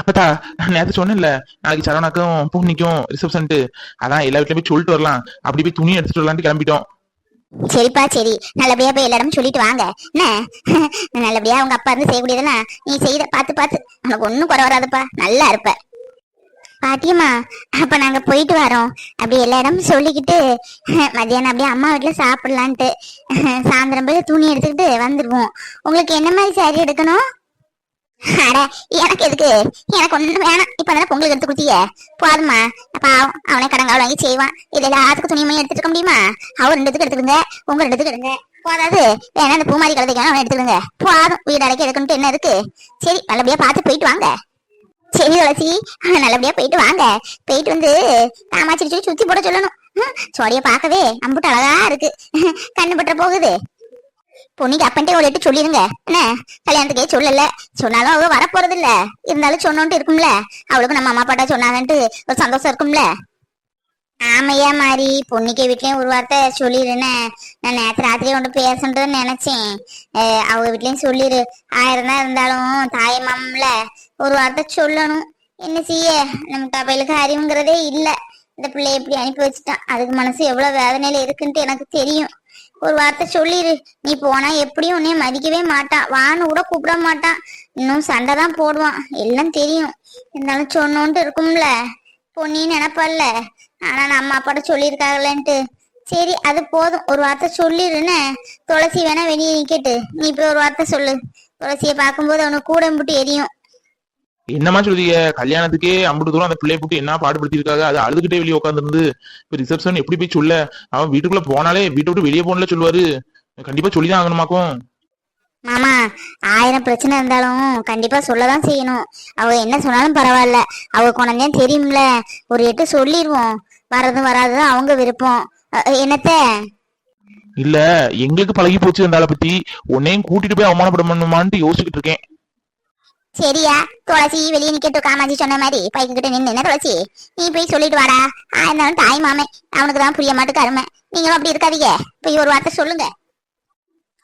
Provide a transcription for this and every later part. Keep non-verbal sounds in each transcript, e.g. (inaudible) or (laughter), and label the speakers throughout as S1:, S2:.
S1: அப்பதா நேத்து சொன்னேன்ல நாளைக்கு சரவணாக்கும் பூர்ணிக்கும் ரிசப்ஷன்ட்டு அதான் எல்லா வீட்லயும் போய் சொல்லிட்டு வரலாம். அப்படி போய் துணி எடுத்துட்டு வரலான்ட்டு கிளம்பிட்டோம்.
S2: சரிப்பா சரி. நல்லபடியா போய் எல்லாரும் சொல்லிட்டு வாங்க. என்ன? நல்லபடியா உங்க அப்பா இருந்து செய்யக்கூடியதெல்லாம் நீ செய்த பார்த்து பார்த்து. உனக்கு ஒன்னும் குறை வராதுப்பா. நல்லா இருப்ப. பாட்டியம்மா அப்ப நாங்க போயிட்டு வரோம். அப்படி எல்லா இடமும் சொல்லிக்கிட்டு மத்தியானம் அப்படியே அம்மா வீட்டுல சாப்பிடலான்ட்டு சாயந்தரம் போய் துணி எடுத்துக்கிட்டு வந்துருவோம். உங்களுக்கு என்ன மாதிரி சாரி எடுக்கணும்? எனக்கு எதுக்கு? எனக்கு ஒண்ணு வேணாம். இப்ப தானே பொங்கலுக்கு எடுத்து கொடுத்தீங்க போதுமா பாவம். அவனே கடங்காவல் வாங்கி செய்வான். இது எல்லாத்துக்கும் துணிமணி எடுத்துட்டு இருக்க முடியுமா? அவர் ரெண்டுத்துக்கு எடுத்துக்கிடுங்க. உங்க ரெண்டுத்துக்கு எடுங்க. போதாது. வேணா அந்த பூமாரி கலதைக்கு அவன் எடுத்துக்கிடுங்க போதும். வீடு அடைக்க எடுக்கணும்ட்டு என்ன இருக்கு? சரி நல்லபடியா பார்த்து போயிட்டு வாங்க. சரி துளசி. நல்லபடியா போயிட்டு வாங்க. போயிட்டு வந்து காமாச்சி சுத்தி போட சொல்லணும். சோடிய பார்க்கவே அம்புட்டு அழகா இருக்கு. கண்ணு பட்டுற போகுது. பொண்ணுக்கு அப்பன்ட்டே ஒரு எட்டு சொல்லிருங்க. என்ன? கல்யாணத்துக்கே சொல்லல. சொன்னாலும் அவ வரப்போறது இல்ல இருந்தாலும் சொன்னோன்ட்டு இருக்கும்ல. அவளுக்கு நம்ம அம்மா அப்பாட்டா சொன்னாங்கன்ட்டு ஒரு சந்தோஷம் இருக்கும்ல. ஆமையா மாறி பொண்ணுக்கே வீட்லயும் ஒரு வார்த்தை சொல்லிடுனேன் நான் நேற்று ராத்திரி கொண்டு பேசணும்னு நினைச்சேன். அவங்க வீட்லயும் சொல்லிடு ஆயிரம் தான் இருந்தாலும் தாய் மாமம்ல ஒரு வார்த்தை சொல்லணும். என்ன செய்ய? நம்ம தபையிலுக்கு அறிவுங்கிறதே இல்ல. இந்த பிள்ளைய இப்படி அனுப்பி வச்சுட்டான். அதுக்கு மனசு எவ்வளவு வேதனையில இருக்குன்ட்டு எனக்கு தெரியும். ஒரு வார்த்தை சொல்லிடு நீ போனா எப்படியும் உன்னைய மதிக்கவே மாட்டான் வான்னு கூட கூப்பிட மாட்டான் இன்னும் சண்டை தான் போடுவான். எல்லாம் தெரியும். இருந்தாலும் சொன்னோன்ட்டு இருக்கும்ல. பொன்னின்னு நினைப்பல்ல. ஆனா நம்ம அப்பாட்ட சொல்லியிருக்காங்களேன்ட்டு. சரி அது போதும். ஒரு வார்த்தை சொல்லிடுன்னு துளசி வேணா வெளியே நிக்கட்டு. நீ போய் ஒரு வார்த்தை சொல்லு. துளசியை பார்க்கும்போது அவனுக்கு கூட விட்டு எரியும்.
S1: என்னமா சொல்றீங்க? கல்யாணத்துக்கே அம்பது தூரம் அந்த பிள்ளைய போட்டு என்ன பாடுபடுத்திருக்காங்க அது அழுதுகிட்டே வெளியே உட்காந்துருந்து இப்ப ரிசப்ஷன் எப்படி போய் சொல்ல? அவன் வீட்டுக்குள்ள போனாலே வீட்டை விட்டு வெளியே போனல சொல்லுவாரு. கண்டிப்பா சொல்லிதான் ஆகணுமாக்கும்.
S2: மாமா ஆயிரம் பிரச்சனை இருந்தாலும் கண்டிப்பா சொல்லதான் செய்யணும். அவ என்ன சொன்னாலும் பரவாயில்ல. அவ குழந்தையும் தெரியும்ல. ஒரு எட்டு சொல்லிடுவோம் வர்றதும் வராததும் அவங்க விருப்பம். என்னத்த?
S1: இல்ல எங்களுக்கு பழகி போச்சு அந்த ஆளை பத்தி. உன்னையும் கூட்டிட்டு போய் அவமானப்படணுமான்ட்டு யோசிச்சுக்கிட்டு இருக்கேன்.
S2: சரியா? துளசி வெளியே நிக்கட்டும் காமாஜி சொன்ன மாதிரி. பையன் கிட்ட நின்று என்ன துளசி? நீ போய் சொல்லிட்டு வாடா. ஆயிருந்தாலும் தாய் மாமே அவனுக்கு தான் புரிய மாட்டு கருமை நீங்களும் அப்படி இருக்காதீங்க. போய் ஒரு வார்த்தை சொல்லுங்க.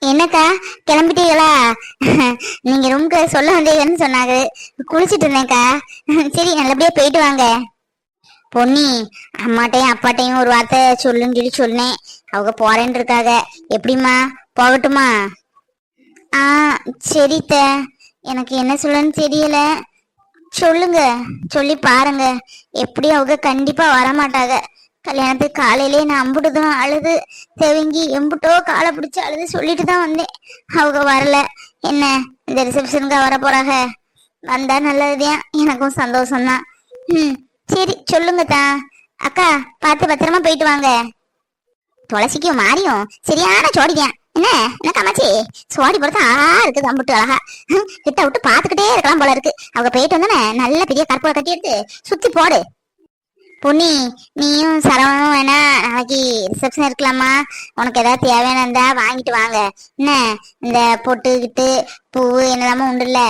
S2: என்னக்கா? கிளம்பிட்டீங்களா? (laughs) நீங்க ரூம்க்கு சொல்ல வந்தீங்கன்னு சொன்னாங்க குளிச்சிட்டு இருந்தேன்க்கா. (laughs) சரி நல்லபடியா போயிட்டு வாங்க. பொன்னி அம்மாட்டையும் அப்பாட்டையும் ஒரு வார்த்தை சொல்லுன்னு சொல்லி சொன்னேன். அவங்க போறேன்னு இருக்காங்க எப்படிம்மா? போகட்டுமா? ஆ சரித்த. எனக்கு என்ன சொல்லன்னு தெரியல. சொல்லுங்க. சொல்லி பாருங்க. எப்படி அவங்க கண்டிப்பா வரமாட்டாங்க. கல்யாணத்துக்கு காலையிலே நான் அம்புட்டுதான் அழுது தெவங்கி எம்புட்டோ காலை பிடிச்சி அழுது சொல்லிட்டு தான் வந்தேன். அவங்க வரல. என்ன இந்த ரிசப்ஷனுக்கு வர போறாங்க? வந்தா நல்லதுதான் எனக்கும் சந்தோஷம்தான். ம் சரி சொல்லுங்க தா. அக்கா பார்த்து பத்திரமா போயிட்டு வாங்க. துளசிக்கும் மாறியும் சரியான சோடிதான் என்ன? என்ன காமாச்சி சுவாடி பொறுத்து ஆ இருக்குது அம்புட்டு அழகா. கிட்ட விட்டு பாத்துக்கிட்டே இருக்கலாம் போல இருக்கு. அவங்க போயிட்டு வந்தானே நல்ல பெரிய கற்பூர கட்டி எடுத்து சுத்தி போடு. பொன்னி நீயும் சரவணும் வேணா நாளைக்கு ரிசப்ஷன் இருக்கலாமா? உனக்கு ஏதாவது தேவையான இருந்தா வாங்கிட்டு வாங்க. என்ன? இந்த பொட்டு கிட்டு பூவு என்னெல்லாமோ உண்டுல்ல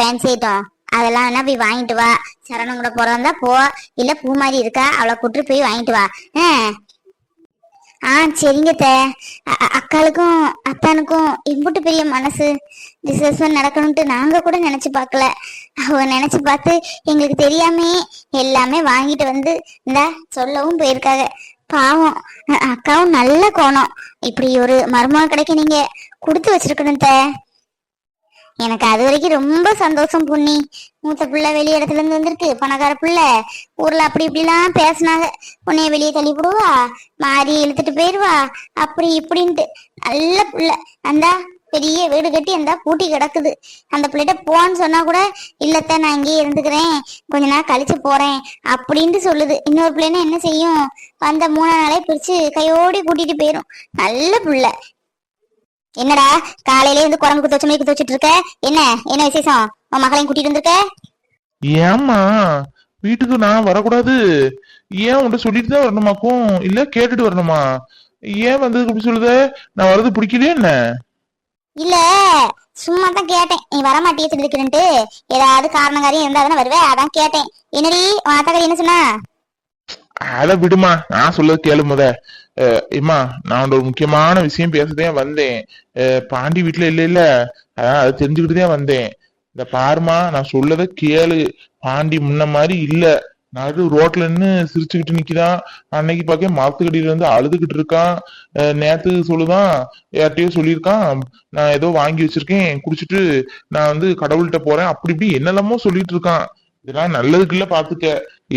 S2: பேன் ஐட்டம் அதெல்லாம் வேணா போய் வாங்கிட்டு வா. சரணம் கூட போறதா போ. இல்ல பூ மாதிரி இருக்கா? அவளை கூட்டு போய் வாங்கிட்டு வா. ஆ ஆ சரிங்க த. அக்காளுக்கும் அத்தானுக்கும் இம்புட்டு பெரிய மனசு. ரிசப்ஷன் நடக்கணும்ட்டு நாங்க கூட நினைச்சு பார்க்கல. அவ நினைச்சு பார்த்து எங்களுக்கு தெரியாமே எல்லாமே வாங்கிட்டு வந்து இந்த சொல்லவும் போயிருக்காங்க பாவம் அக்காவும் நல்ல கோணம். இப்படி ஒரு மருமக கிடைக்க நீங்க கொடுத்து வச்சிருக்கணும் தே. எனக்கு அது வரைக்கும் ரொம்ப சந்தோஷம் புண்ணி மூத்த பிள்ளை வெளி இடத்துல இருந்து வந்திருக்கு. பணக்கார பிள்ளை. ஊர்ல அப்படி இப்படிலாம் பேசினாங்க. உன்னைய வெளியே தள்ளி விடுவா மாறி இழுத்துட்டு போயிடுவா அப்படி இப்படின்ட்டு. நல்ல பிள்ளை. அந்தா பெரிய வீடு கட்டி அந்த பூட்டி கிடக்குது. அந்த பிள்ளைகிட்ட போன்னு சொன்னா கூட இல்லத்த நான் இங்கேயே இருந்துக்கிறேன். கொஞ்ச நாள் கழிச்சு போறேன். அப்படின்ட்டு சொல்லுது. இன்னொரு பிள்ளைன்னா என்ன செய்யும்? வந்த மூணு நாளே பிரிச்சு கையோடி கூட்டிட்டு போயிரும். நல்ல பிள்ளை. என்னடா காலையில இருந்து குரங்கு குத்து வச்ச மாதிரி குத்து வச்சிட்டு இருக்க? என்ன என்ன விசேஷம்? உன் மகளையும் கூட்டிட்டு வந்திருக்க?
S1: ஏம்மா வீட்டுக்கு நான் வரக்கூடாது. ஏன் உன்ட்ட சொல்லிட்டு தான் வரணுமாக்கும்? இல்ல கேட்டுட்டு வரணுமா? ஏன் வந்ததுக்கு அப்படி சொல்லுத? நான் வரது பிடிக்கலையே என்ன?
S2: இல்ல சும்மா தான் கேட்டேன். நீ வரமாட்டியே சொல்லிருக்கிறேன்ட்டு ஏதாவது காரணம் காரியம் இருந்தா தானே வருவே? அதான் கேட்டேன். என்னடி உன் அத்தகை என்ன சொன்னா?
S1: அத விடுமா நான் சொல்லது கேளு முத. ஏமா நான் ஒரு முக்கியமான விஷயம் பேசதே வந்தேன்? பாண்டி வீட்டுல இல்ல இல்ல. அதான் அதை தெரிஞ்சுக்கிட்டு தான் வந்தேன்.
S3: இந்த பாருமா நான் சொல்லத கேளு. பாண்டி முன்ன மாதிரி இல்ல. நடு ரோட்ல நின்னு சிரிச்சுக்கிட்டு நிக்கிறான் அன்னைக்கு பார்க்க மரத்துக்கடியில இருந்து அழுதுகிட்டு இருக்கான். நேத்து சொல்லுதான் யார்கிட்டயோ சொல்லியிருக்கான். நான் ஏதோ வாங்கி வச்சிருக்கேன் குடிச்சிட்டு நான் வந்து கடவுள்கிட்ட போறேன். அப்படி இப்படி என்னெல்லாமோ சொல்லிட்டு இருக்கான். இதெல்லாம் நல்லதுக்குள்ள பாத்துக்க.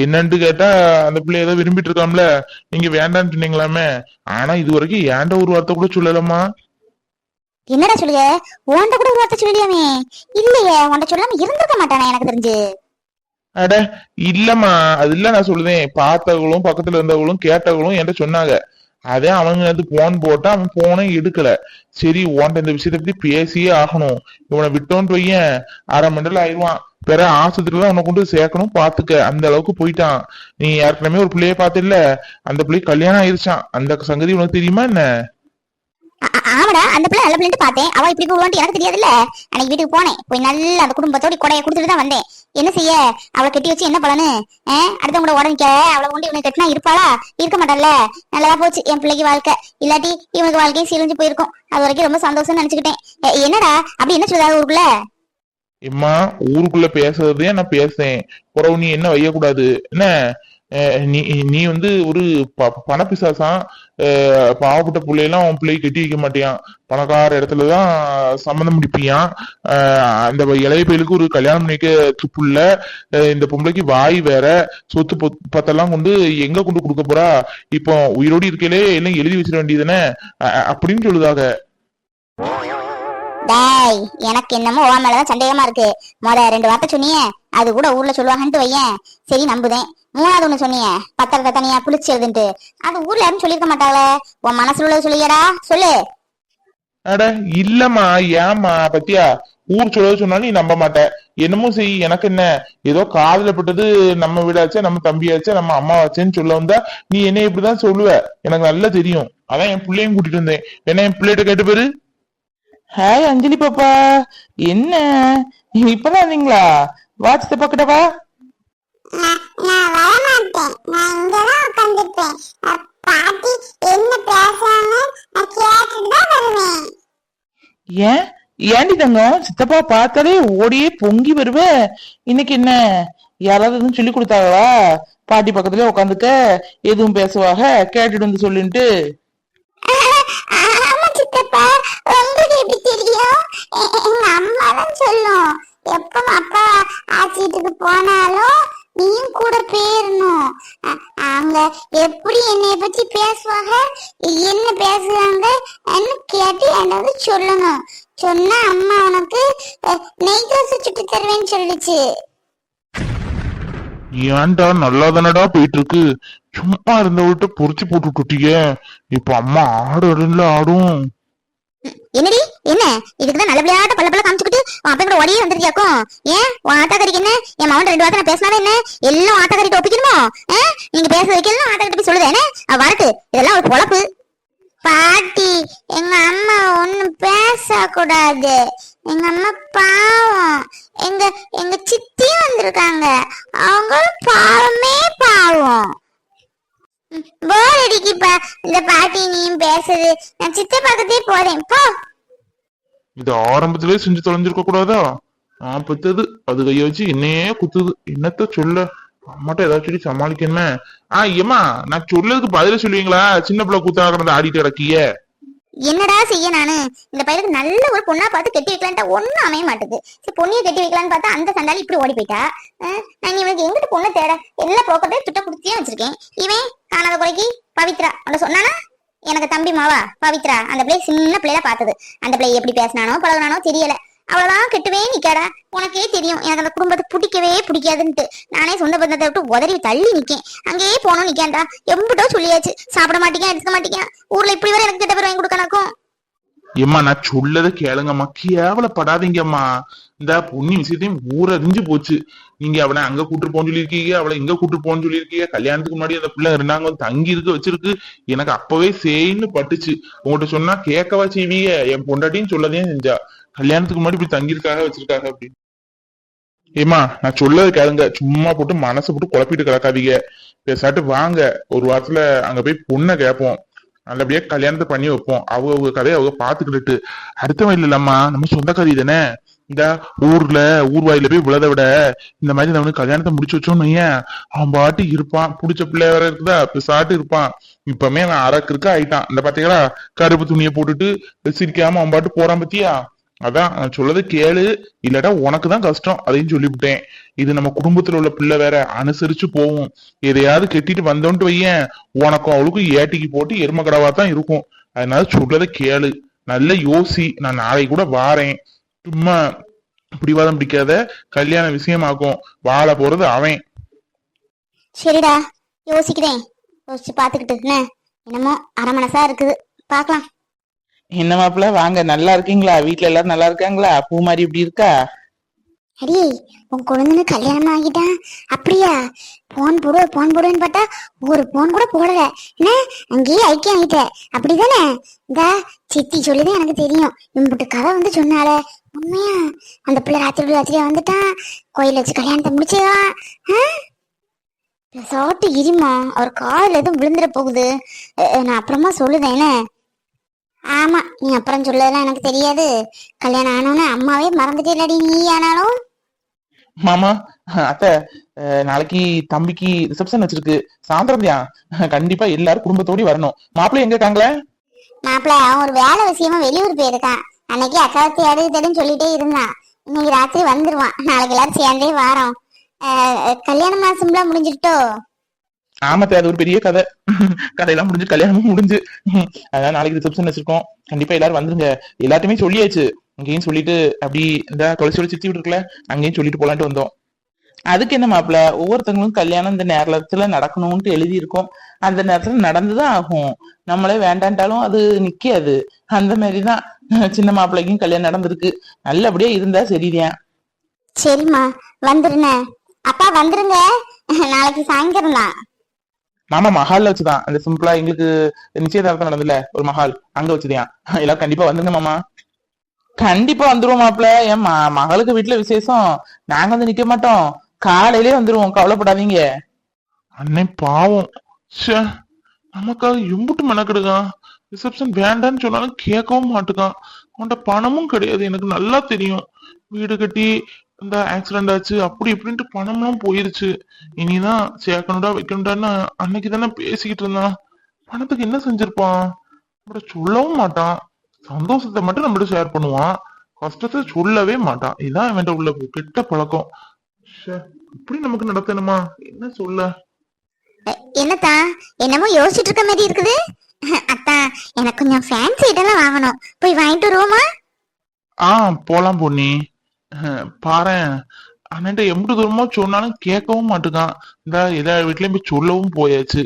S3: என்னன்ட்டு கேட்டா அந்த பிள்ளை ஏதோ விரும்பிட்டு இருக்காம்ல நீங்க வேண்டாம்னு சொன்னீங்களாமே. ஆனா இது வரைக்கும் ஏன்ட ஒரு வார்த்தை கூட சொல்லலம்மா?
S2: என்னடா சொல்லுங்க உன்கிட்ட கூட ஒரு வார்த்தை சொல்லியாமே இல்லையே உன்கிட்ட சொல்லாம இருந்திருக்க மாட்டானே எனக்கு தெரிஞ்சு.
S3: அட இல்லம்மா. அது இல்ல நான் சொல்லுதேன். பார்த்தவங்களும் பக்கத்துல இருந்தவங்களும் கேட்டவங்களும் என்கிட்ட சொன்னாங்க. அதே அவங்க வந்து போன் போட்டா அவன் போனே எடுக்கல. சரி உன்ட்ட இந்த விஷயத்தை பத்தி பேசியே ஆகணும். இவனை விட்டோன்ட்டு வையேன். அரை மண்டல ஆயிடுவான். பிற ஆஸ்பத்திரியில உன்னை கொண்டு சேர்க்கணும் பாத்துக்க. அந்த அளவுக்கு போயிட்டான். நீ ஏற்கனவே ஒரு பிள்ளைய பாத்தில்ல அந்த பிள்ளை கல்யாணம் ஆயிருச்சான் அந்த சங்கதி உனக்கு தெரியுமா என்ன?
S2: ஆமாடா அந்த பிள்ளை நல்ல பிள்ளைன்னு பார்த்தேன். அவ இப்படி போவான்ட்டு எனக்கு தெரியாதுல்ல. அன்னைக்கு வீட்டுக்கு போனேன். போய் நல்லா அந்த குடும்பத்தோட கொடையை கொடுத்துட்டு தான் வந்தேன். என்ன செய்ய? அவளை கட்டி வச்சு என்ன பலனு? ஆஹ் அடுத்தவங்க கூட உடனிக்க அவளை உண்டு இவனை கட்டினா இருப்பாளா? இருக்க மாட்டாள்ல. நல்லதா போச்சு என் பிள்ளைக்கு வாழ்க்கை. இல்லாட்டி இவனுக்கு வாழ்க்கையும் சீரழிஞ்சு போயிருக்கும். அது வரைக்கும் ரொம்ப சந்தோஷம்னு நினைச்சுக்கிட்டேன். என்னடா? அப்படி என்ன சொல்லுதா ஊருக்குள்ள?
S3: இம்மா ஊருக்குள்ள பேசுறதே நான் பேசுறேன். புறவு நீ என்ன வையக்கூடாது? என்ன? நீ நீ வந்து ஒரு ப- பணப்பிசாசான் பாவப்பட்ட பிள்ளையெல்லாம் உன் பிள்ளையை கட்டி வைக்க மாட்டியான். பணக்கார இடத்துலதான் சம்மந்தம் முடிப்பியான். அந்த இளைய பயிலுக்கு ஒரு கல்யாணம் பண்ணிக்க துப்புள்ள இந்த பொம்பளைக்கு வாய் வேற சொத்து பத்தெல்லாம் கொண்டு எங்க கொண்டு கொடுக்க போறா? இப்போ உயிரோடு இருக்கையிலே எல்லாம் எழுதி வச்சிட வேண்டியதுதானே அப்படின்னு சொல்லுதாக
S2: டேய் எனக்கு என்னமோ உன் மேலதான் சந்தேகமா இருக்கு. முத ரெண்டு வார்த்தை சொன்னியே அது கூட ஊர்ல சொல்லுவாங்கன்ட்டு வையேன். சரி நம்புதேன். மூணாவது ஒண்ணு சொன்னியே பத்திரத்தை தனியா புளிச்சு அது ஊர்ல யாரும் சொல்லிருக்க மாட்டாங்களே. உன் மனசுல உள்ளது சொல்லியடா சொல்லு.
S3: அட இல்லம்மா ஏம்மா பத்தியா? ஊர் சொல்ல சொன்னாலும் நீ நம்ப மாட்ட. என்னமோ செய் எனக்கு என்ன? ஏதோ காதல பட்டது நம்ம வீடாச்சே நம்ம தம்பியாச்சே நம்ம அம்மாவாச்சேன்னு சொல்ல வந்தா நீ என்ன இப்படிதான் சொல்லுவ. எனக்கு நல்லா தெரியும். அதான் என் பிள்ளையும் கூட்டிட்டு வந்தேன். என்ன என் பிள்ளைகிட்ட கேட்டு பேரு?
S4: ஹாய் அஞ்சலி பாப்பா என்ன? இப்பதான் வந்தீங்களா வாட்ச் பக்கட்டவா
S5: நான் வரமாட்டேன். நான் இங்கதான் பாட்டி என்ன பேசுறாங்க? நான் கேட்டுட்டு தான் வருவேன்.
S4: ஏன்? ஏண்டி தங்கம்? சித்தப்பா பார்த்தாலே ஓடியே பொங்கி வருவ. இன்னைக்கு என்ன? யாராவது எதுவும் சொல்லி கொடுத்தாங்களா? பாட்டி பக்கத்துல உட்காந்துக்க எதுவும் பேசுவாக? கேட்டுட்டு வந்து சொல்லிட்டு
S5: ஆமா சித்தப்பா. எப்படி தெரியும்? எங்க அம்மா தான் சொல்லும். எப்ப அப்பா ஆச்சிட்டுக்கு போனாலும் நீயும் கூட போயிடணும் அவங்க எப்படி என்னைய பத்தி பேசுவாங்க? என்ன பேசுறாங்க? கேட்டு என்னது சொல்லணும். சொன்னா அம்மா உனக்கு நெய் தோசை சுட்டு தருவேன்னு சொல்லுச்சு.
S3: ஏன்டா நல்லா தானடா போயிட்டு இருக்கு சும்மா இருந்த விட்டு பொறிச்சு போட்டு விட்டுட்டீங்க இப்ப அம்மா ஆடு ஆடுல ஆடும்.
S2: என்னடி? என்ன? இதுக்குதான் நல்ல நல்லபடியாட்ட பல்ல பல்ல காமிச்சுக்கிட்டு உன் அப்பா கூட ஓடியே வந்திருக்கியாக்கும். ஏன்? உன் ஆத்தாக்கறிக்கு என்ன? என் மகன் ரெண்டு வார்த்தை நான் பேசினாவே என்ன? எல்லாம் ஆத்தாக்கறிட்டு ஒப்பிக்கணுமோ? நீங்க பேச வைக்கலாம் ஆத்தாக்கிட்ட போய் சொல்லுது என்ன? வரட்டு. இதெல்லாம் ஒரு பொழப்பு.
S5: பாட்டி எங்க அம்மா ஒண்ணும் பேசக்கூடாது. எங்க அம்மா பாவம். எங்க எங்க சித்தி வந்திருக்காங்க. அவங்களும் பாவமே பாவம். போர் அடிக்குப்பா இந்த பாட்டி நீயும் பேசுது. நான் சித்த பக்கத்தே போறேன். போ.
S3: இது ஆரம்பத்திலே செஞ்சு தொலைஞ்சிருக்க கூடாதா? நான் பெத்தது. அது கைய வச்சு என்னையே குத்துது. என்னத்த சொல்ல? அம்மாட்ட ஏதாச்சும் சொல்லி சமாளிக்கணுமே. ஆ ஏம்மா நான் சொல்லதுக்கு பதில சொல்லுவீங்களா? சின்ன பிள்ளை கூத்தா கிடந்து ஆடிட்டு கிடக்கிய.
S2: என்னடா செய்ய நானு? இந்த பையனுக்கு நல்ல ஒரு பொண்ணா பார்த்து கட்டி வைக்கலான்ட்டா ஒண்ணும் அமைய மாட்டேது. சரி பொண்ணைய கட்டி வைக்கலான்னு பார்த்தா அந்த சண்டாலி இப்படி ஓடி போயிட்டா. நான் இவனுக்கு எங்கிட்டு பொண்ணு தேட? எல்லா போக்கத்தையும் துட்ட குடுத்தியே வச்சிருக்கேன். இவன் காணாத குறைக்கு பவித்ரா. உன்னை சொன்னானா? எனக்கு தம்பி மாவா பவித்ரா அந்த பிள்ளை சின்ன பிள்ளையில பார்த்தது. அந்த பிள்ளை எப்படி பேசினானோ பழகுனானோ தெரியல. அவ்வளவுதான் கெட்டுவே நிக்கடா. உனக்கே தெரியும். எனக்கு அந்த குடும்பத்தை பிடிக்கவே பிடிக்காதுன்ட்டு. நானே சொந்த பந்தத்தை விட்டு உதறி தள்ளி நிக்கேன். அங்கேயே போனோம் நிக்கேன்டா. எம்பிட்டோ சொல்லியாச்சு. சாப்பிட மாட்டேங்க எடுத்துக்க மாட்டேங்க ஊர்ல இப்படி வரை எனக்கு கிட்ட பேர் வாங்கி கொடுக்கணும்
S3: ஏம்மா நான் சொல்லத கேளுங்கம்மா. கேவலப்படாதீங்கம்மா. இந்த பொண்ணு விஷயத்தையும் ஊரறிஞ்சு போச்சு. நீங்க அவனை அங்க கூட்டு போன்னு சொல்லியிருக்கீங்க அவளை இங்க கூட்டு போன்னு சொல்லியிருக்கீங்க. கல்யாணத்துக்கு முன்னாடி அந்த பிள்ளை இருந்தாங்க தங்கி இருக்க வச்சிருக்கு. எனக்கு அப்பவே சேன்னு பட்டுச்சு. உங்கள்கிட்ட சொன்னா கேட்கவா செய்வீங்க? என் பொண்டாட்டின்னு சொல்லதையும் செஞ்சா. கல்யாணத்துக்கு முன்னாடி இப்படி தங்கியிருக்காக வச்சிருக்காங்க அப்படின்னு. ஏமா நான் சொல்லது கேளுங்க. சும்மா போட்டு மனசை போட்டு குழப்பிட்டு கிடக்காதீங்க. பேசாட்டு வாங்க. ஒரு வாரத்துல அங்க போய் பொண்ணை கேட்போம். நல்லபடியா கல்யாணத்தை பண்ணி வைப்போம். அவங்க அவங்க கதையை அவங்க பாத்துக்கிட்டு அடுத்தவன் இல்லம்மா நம்ம சொந்தக்காரி தானே? இந்த ஊர்ல ஊர்வாயில போய் விழத விட இந்த மாதிரி அவனுக்கு கல்யாணத்தை முடிச்சு வச்சோம்னு ஏன் அவன் பாட்டு இருப்பான். புடிச்ச பிள்ளை வேற இருக்குதா? பிசாட்டு இருப்பான். இப்பவுமே அவன் அரக்கு ஆயிட்டான். இந்த பாத்தீங்களா? கருப்பு துணியை போட்டுட்டு சிரிக்காம அவன் பாட்டு போறான் பத்தியா? அதான் நான் கேளு இல்லடா உனக்கு தான் கஷ்டம் அதையும் சொல்லிவிட்டேன். இது நம்ம குடும்பத்துல உள்ள பிள்ளை வேற அனுசரிச்சு போவோம் எதையாவது கெட்டிட்டு வந்தோன்ட்டு வையேன் உனக்கும் அவளுக்கும் ஏட்டிக்கு போட்டு எரும கடவா தான் இருக்கும். அதனால சொல்லதை கேளு. நல்ல யோசி நான் நாளைக்கு கூட வாரேன். சும்மா பிடிவாதம் பிடிக்காத கல்யாண விஷயமாக்கும். வாழ போறது அவன்.
S2: சரிடா யோசிக்கிறேன். யோசிச்சு பாத்துக்கிட்டு என்னமோ அரை மனசா இருக்குது. பாக்கலாம்
S4: என்ன மாப்பிள்ள? வாங்க நல்லா இருக்கீங்களா? வீட்ல எல்லாரும் நல்லா இருக்காங்களா? பூ மாதிரி இப்படி இருக்கா?
S2: அடி உன் குழந்தைன்னு கல்யாணம் ஆகிட்டான் அப்படியா? போன் போடு போன் போடுன்னு பார்த்தா ஒரு போன் கூட போடல. என்ன? அங்கேயே ஐக்கியம் ஆகிட்ட அப்படிதானே? இந்த சித்தி சொல்லிதான் எனக்கு தெரியும். இம்புட்டு கதை வந்து சொன்னால உண்மையா? அந்த பிள்ளை ராத்திரி ராத்திரியா வந்துட்டான். கோயில் வச்சு கல்யாணத்தை முடிச்சதா சாப்பிட்டு இருமா. அவர் காலில் எதுவும் விழுந்துட போகுது. நான் அப்புறமா சொல்லுதேனே ஆமா நீ அப்புறம் சொல்லதெல்லாம் எனக்கு தெரியாது. கல்யாணம் ஆனோன்னு அம்மாவே மறந்துட்டே இல்லடி நீ ஆனாலும்.
S4: மாமா அத்தை நாளைக்கு தம்பிக்கு ரிசப்ஷன் வச்சிருக்கு. சாயந்தரம் தான் கண்டிப்பா எல்லாரும் குடும்பத்தோட வரணும். மாப்பிள்ளை எங்க இருக்காங்களே?
S2: மாப்பிள்ள அவன் ஒரு வேலை விஷயமா வெளியூர் போயிருக்கான். அன்னைக்கு அக்காவை தேடு தேடுன்னு சொல்லிட்டே இருந்தான். இன்னைக்கு ராத்திரி வந்துருவான். நாளைக்கு எல்லாரும் சேர்ந்தே வாரோம். கல்யாண மாசம்லாம் முடிஞ்சிட்டோ
S4: ஆமாத்த அது ஒரு பெரிய கதை. கதையெல்லாம் முடிஞ்சு கல்யாணமும் முடிஞ்சு. அதான் நாளைக்கு ரிசப்ஷன் வச்சிருக்கோம். கண்டிப்பா எல்லாரும் வந்துருங்க. எல்லாத்தையுமே சொல்லியாச்சு. அங்கேயும் சொல்லிட்டு அப்படி இந்த தொலைச்சோட சுத்தி விட்டுருக்கல. அங்கேயும் சொல்லிட்டு போலான்ட்டு வந்தோம். அதுக்கு என்ன மாப்பிள்ள ஒவ்வொருத்தவங்களும் கல்யாணம் இந்த நேரத்துல நடக்கணும்ட்டு எழுதி இருக்கும் அந்த நேரத்துல நடந்துதான் ஆகும். நம்மளே வேண்டான்ட்டாலும் அது நிக்காது. அந்த மாதிரிதான் சின்ன மாப்பிள்ளைக்கும் கல்யாணம் நடந்திருக்கு. நல்லபடியா இருந்தா சரிதான்
S2: சரிம்மா. வந்துருங்க அப்பா வந்துருங்க. நாளைக்கு சாயங்காலம் தான்
S4: மாமா மஹால்ல வச்சுதான். அந்த சிம்பிளா எங்களுக்கு நிச்சயதார்த்தம் நடந்ததுல ஒரு மஹால். அங்க வச்சுதான். (laughs) எல்லாரும் கண்டிப்பா வந்துருங்க மாமா. கண்டிப்பா வந்துருவோம் மாப்பிள்ள. என் மகளுக்கு வீட்டுல விசேஷம். நாங்க வந்து நிக்க மாட்டோம். காலையிலே வந்துருவோம். கவலைப்படாதீங்க.
S3: அண்ணே பாவம். ச்சே. நமக்காக எம்புட்டு மெனக்கெடுக்கான். ரிசப்ஷன் வேண்டான்னு சொன்னாலும் கேட்கவும் மாட்டுக்கான். அவன்கிட்ட பணமும் கிடையாது. எனக்கு நல்லா தெரியும். வீடு கட்டி இந்த ஆக்சிடென்ட் ஆச்சு அப்படி இப்படின்ட்டு பணம்லாம் போயிருச்சு. இனிதான் சேர்க்கணுடா வைக்கணுடான்னு அன்னைக்கு தானே பேசிக்கிட்டு இருந்தான். பணத்துக்கு என்ன செஞ்சிருப்பான்? நம்மகிட்ட சொல்லவும் மாட்டான். சந்தோஷத்தை மட்டும் நம்மகிட்ட ஷேர் பண்ணுவான். கஷ்டத்தை சொல்லவே மாட்டான். இதான் அவன்கிட்ட உள்ள கெட்ட பழக்கம். இப்படி நமக்கு நடத்தணுமா? என்ன சொல்ல?
S2: என்னத்தா? என்னமோ யோசிச்சுட்டு இருக்க மாதிரி இருக்குது. அத்தா எனக்கு கொஞ்சம் ஃபேன்சி ஐட்டம்லாம் வாங்கணும். போய் வாங்கிட்டு வருவோமா?
S3: ஆ போலாம் பொன்னி. பாரேன். அண்ணன்ட்ட எம்பிட்டு தூரமா சொன்னாலும் கேட்கவும் மாட்டுக்கான் இந்த எல்லா வீட்லயும் போய் சொல்லவும் போயாச்சு.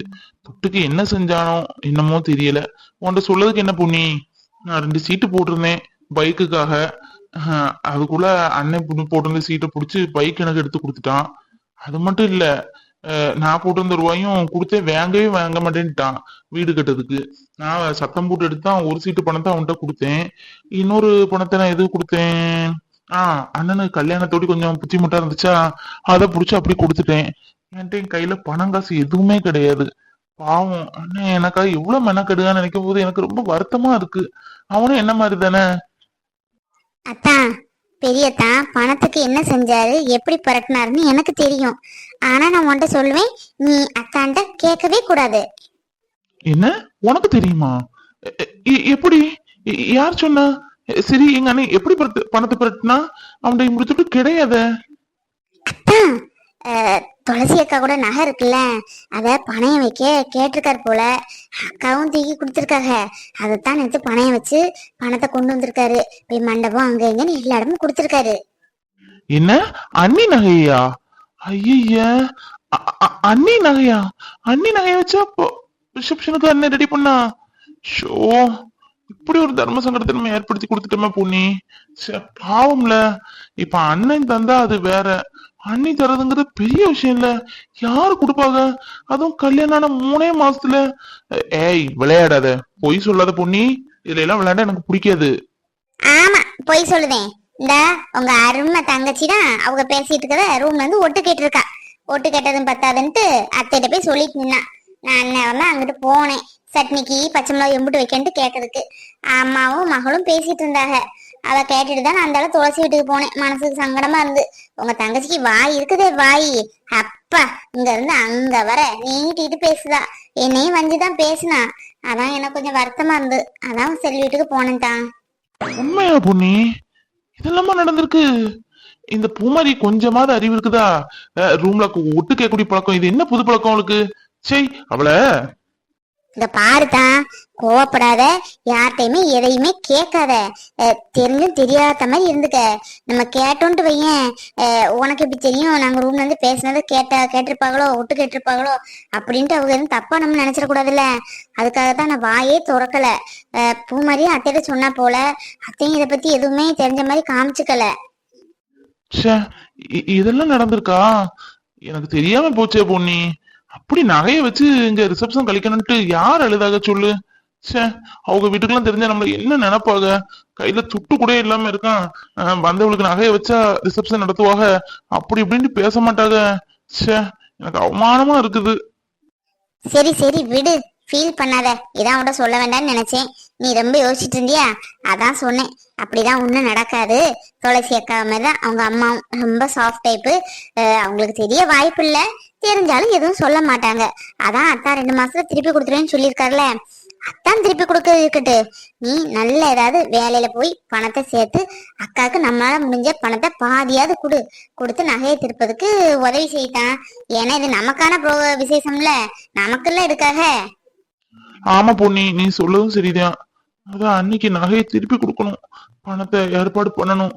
S3: தொட்டுக்கு என்ன செஞ்சானோ என்னமோ தெரியல. உன்கிட்ட சொல்லதுக்கு என்ன புண்ணி? நான் ரெண்டு சீட்டு போட்டிருந்தேன் பைக்குக்காக. அதுக்குள்ள அண்ணன் புண்ணி போட்டிருந்த சீட்டை பிடிச்சி பைக் எனக்கு எடுத்து கொடுத்துட்டான். அது மட்டும் இல்ல நான் போட்டிருந்த ரூபாயும் கொடுத்தே வாங்கவே வாங்க மாட்டேன்ட்டான் வீடு கட்டுறதுக்கு. நான் சத்தம் போட்டு எடுத்து தான் ஒரு சீட்டு பணத்தை அவன்கிட்ட கொடுத்தேன். இன்னொரு பணத்தை நான் எது கொடுத்தேன்? ஆஹ் அண்ணனுக்கு கல்யாணத்தோட கொஞ்சம் புத்திமுட்டா இருந்துச்சா? அதை புடிச்சு அப்படி கொடுத்துட்டேன். என்கிட்ட என் கையில பணம் காசு எதுவுமே கிடையாது. பாவம் அண்ணன் எனக்காக எவ்வளவு மெனக்கெடுகான்னு நினைக்கும் போது எனக்கு ரொம்ப வருத்தமா இருக்கு. அவனும் என்ன மாதிரி தானே?
S2: அத்தா பெரியத்தா பணத்துக்கு என்ன செஞ்சாரு எப்படி புரட்டினாருன்னு எனக்கு தெரியும். ஆனா நான் உன்கிட்ட சொல்லுவேன் நீ அத்தான்ட்ட கேட்கவே கூடாது.
S3: என்ன? உனக்கு தெரியுமா? எப்படி? யார் சொன்னா? சரி எங்க அண்ணன் எப்படி பணத்தை- பரட்டினா அவன்கிட்ட முடிச்சுட்டு கிடையாதே.
S2: துளசி அக்கா கூட நகை இருக்குல்ல அத பணயம் வைக்க கேட்டிருக்காரு போல. அக்காவும் தூக்கி கொடுத்துருக்காங்க. அதைத்தான் நினைச்சு பணயம் வச்சு பணத்தை கொண்டு வந்திருக்காரு. போய் மண்டபம் அங்க இங்கன்னு எல்லா இடமும் கொடுத்துருக்காரு.
S3: என்ன? அண்ணி நகையா? ஐய அண்ணி நகையா? அண்ணி நகைய வச்சா ரிசப்ஷனுக்கு அண்ணன் ரெடி பண்ணா? ஷோ. இப்படி ஒரு தர்ம சங்கடத்தை நம்ம ஏற்படுத்தி கொடுத்துட்டோமே பொண்ணி பாவம்ல. இப்ப அண்ணன் தந்தா அது வேற. அண்ணி தரதுங்கிறது பெரிய விஷயம் இல்ல. யாரு கொடுப்பாங்க? அதுவும் கல்யாணம் மூணே மாசத்துல. ஏய் விளையாடாத. பொய் சொல்லாத பொண்ணி இதுல எல்லாம் விளையாட எனக்கு பிடிக்காது.
S2: ஆமா பொய் சொல்லுதேன். இந்த உங்க அருமை தங்கச்சி தான் அவங்க பேசிட்டு இருக்கத ரூம்ல இருந்து ஒட்டு கேட்டிருக்கா. ஒட்டு கேட்டதும் பத்தாதுன்ட்டு அத்தைகிட்ட போய் சொல்லிட்டு நின்னா. நான் அண்ணன் வந்து அங்கிட்டு போனேன். சட்னிக்கு பச்சை மிளகா எம்பிட்டு வைக்கன்ட்டு கேட்டதுக்கு. அம்மாவும் மகளும் பேசிட்டு இருந்தாங்க. அவ கேட்டுட்டு தான் நான் அந்த அளவு துளசி வீட்டுக்கு போனேன். மனசுக்கு சங்கடமா இருந்து. உங்க தங்கச்சிக்கு வாய் இருக்குதே வாய். அப்பா இங்க இருந்து அங்க வர. நீட்டிட்டு பேசுதா. என்னையும் வந்துதான் பேசினா. அதான் எனக்கு கொஞ்சம் வருத்தமா இருந்து. அதான் செல் வீட்டுக்கு போனேன்
S3: உண்மையா பொண்ணி இதெல்லாமா நடந்திருக்கு? இந்த பூமாரி கொஞ்சமாவது அறிவு இருக்குதா? ரூம்ல ஒட்டு கேட்கக்கூடிய பழக்கம். இது என்ன புது பழக்கம் அவளுக்கு? சரி அவளை
S2: இந்த பாருதான் கோவப்படாத யார்கிட்டயுமே எதையுமே கேட்காத. தெரிஞ்சும் தெரியாத மாதிரி இருந்துக்க. நம்ம கேட்டோன்ட்டு வையேன். உனக்கு எப்படி தெரியும் நாங்க ரூம்ல இருந்து பேசினது கேட்டா கேட்டிருப்பாங்களோ ஒட்டு கேட்டிருப்பாங்களோ அப்படின்ட்டு அவங்க எதுவும் தப்பா நம்ம நினைச்சிடக்கூடாதுல்ல அதுக்காக தான் நான் வாயே துறக்கல. பூ மாதிரியே அத்தையிட்ட சொன்னா போல அத்தையும் இதை பத்தி எதுவுமே தெரிஞ்ச மாதிரி காமிச்சுக்கல.
S3: இதெல்லாம் நடந்திருக்கா? எனக்கு தெரியாம போச்சே பொன்னி. அப்படி நகைய வச்சு இங்க ரிசப்ஷன் கழிக்கணும்ட்டு யார் அழுதாக சொல்லு? ச்சே அவங்க வீட்டுக்கெல்லாம் தெரிஞ்சா நம்மள என்ன நினைப்பாங்க? கையில துட்டு கூட இல்லாம இருக்கான். அஹ் வந்தவளுக்கு நகைய வச்சா ரிசப்ஷன் நடத்துவாங்க. அப்படி இப்படின்னு பேச மாட்டாங்க. ச்சே எனக்கு அவமானமா இருக்குது.
S2: சரி சரி விடு. ஃபீல் பண்ணாத. இதான் உட சொல்ல வேண்டாம்னு நினைச்சேன். நீ ரொம்ப யோசிச்சுட்டு இருந்தியா அதான் சொன்னேன். அப்படிதான் ஒண்ணும் நடக்காது. துளசி அக்கா மாதிரி தான் அவங்க அம்மாவும் ரொம்ப சாஃப்ட் டைப்பு அவங்களுக்கு தெரிய வாய்ப்பு இல்ல. தெரிஞ்சாலும் எதுவும் சொல்ல மாட்டாங்க. அதான் அத்தா ரெண்டு மாசத்துல திருப்பி கொடுத்துருவேன்னு சொல்லியிருக்காருல. அத்தான் திருப்பி கொடுக்க இருக்கட்டு நீ நல்ல ஏதாவது வேலையில போய் பணத்தை சேர்த்து அக்காவுக்கு நம்மளால முடிஞ்ச பணத்தை பாதியாவது கொடு. கொடுத்து நகையை திருப்பதுக்கு உதவி செய்தான். ஏன்னா இது நமக்கான விசேஷம்ல. நமக்குலாம் இருக்காக
S3: ஆமா பொண்ணி நீ சொல்லதும் சரிதான். அதான் அன்னைக்கு நகையை திருப்பி கொடுக்கணும். பணத்தை ஏற்பாடு பண்ணணும்.